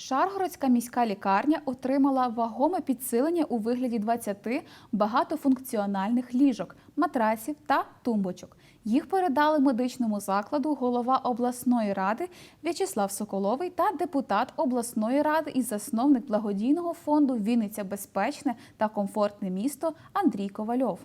Шаргородська міська лікарня отримала вагоме підсилення у вигляді 20 багатофункціональних ліжок, матрасів та тумбочок. Їх передали медичному закладу голова обласної ради В'ячеслав Соколовий та депутат обласної ради і засновник благодійного фонду Вінниця безпечне та комфортне місто Андрій Ковальов.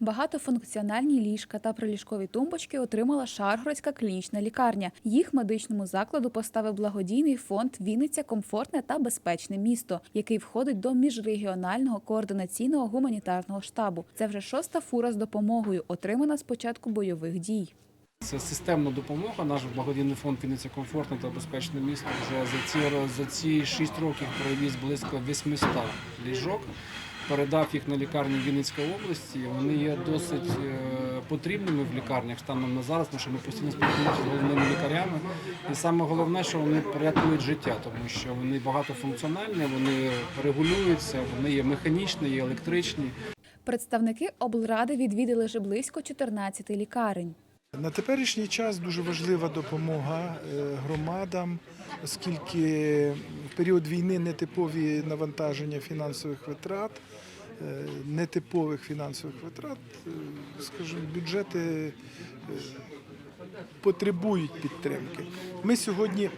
Багатофункціональні ліжка та приліжкові тумбочки отримала Шаргородська клінічна лікарня. Їх медичному закладу поставив благодійний фонд Вінниця комфортне та безпечне місто, який входить до міжрегіонального координаційного гуманітарного штабу. Це вже шоста фура з допомогою, отримана з початку бойових дій. Це системна допомога. Наш благодійний фонд Вінниця комфортне та безпечне місто вже за ці за ці 6 років привіз близько 800 ліжок. Передав їх на лікарні Вінницької області. Вони є досить е, потрібними в лікарнях станом на зараз, тому що ми постійно спілкуємося з головними лікарями. І саме головне, що вони рятують життя, тому що вони багатофункціональні, вони регулюються, вони є механічні, є електричні. Представники облради відвідали вже близько 14 лікарень. На теперішній час дуже важлива допомога е, громадам, оскільки в період війни нетипові навантаження фінансових витрат, е, нетипових фінансових витрат, е, скажімо, бюджети потребують підтримки. Ми сьогодні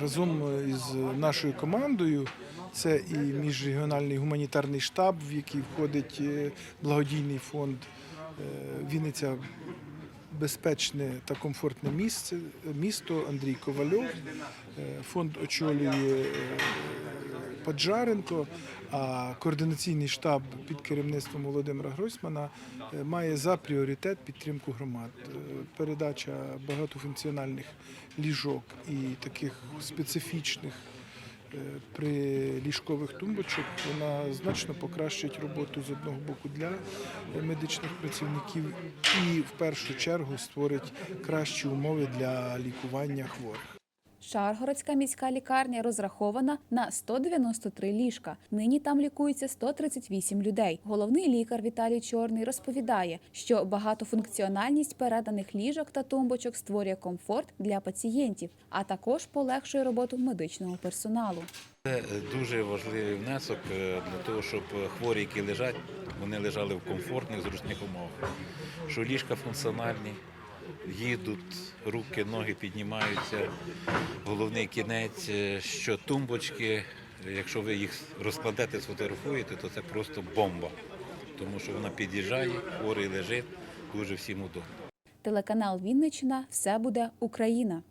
разом із нашою командою. Це і міжрегіональний гуманітарний штаб, в який входить благодійний фонд Вінниця безпечне та комфортне місце, місто Андрій Ковальов. Е, Фонд очолює е, Поджаренко, а координаційний штаб під керівництвом Володимира Гройсмана е, має за пріоритет підтримку громад. Передача багатофункціональних ліжок і таких специфічних е, приліжкових тумбочок вона значно покращить роботу з одного боку для медичних працівників і в першу чергу створить кращі умови для лікування хворих. Шаргородська міська лікарня розрахована на 193 ліжка. Нині там лікується 138 людей. Головний лікар Віталій Чорний розповідає, що багатофункціональність переданих ліжок та тумбочок створює комфорт для пацієнтів, а також полегшує роботу медичного персоналу. Це дуже важливий внесок е, для того, щоб хворі, які лежать, вони лежали в комфортних, зручних умовах. Що ліжка функціональні, їдуть, руки, ноги піднімаються. Головний кінець, е, що тумбочки, якщо ви їх розкладете, сфотографуєте, то це просто бомба. Тому що вона під'їжджає, хворий лежить, дуже всім удобно. Телеканал Вінничина все буде Україна.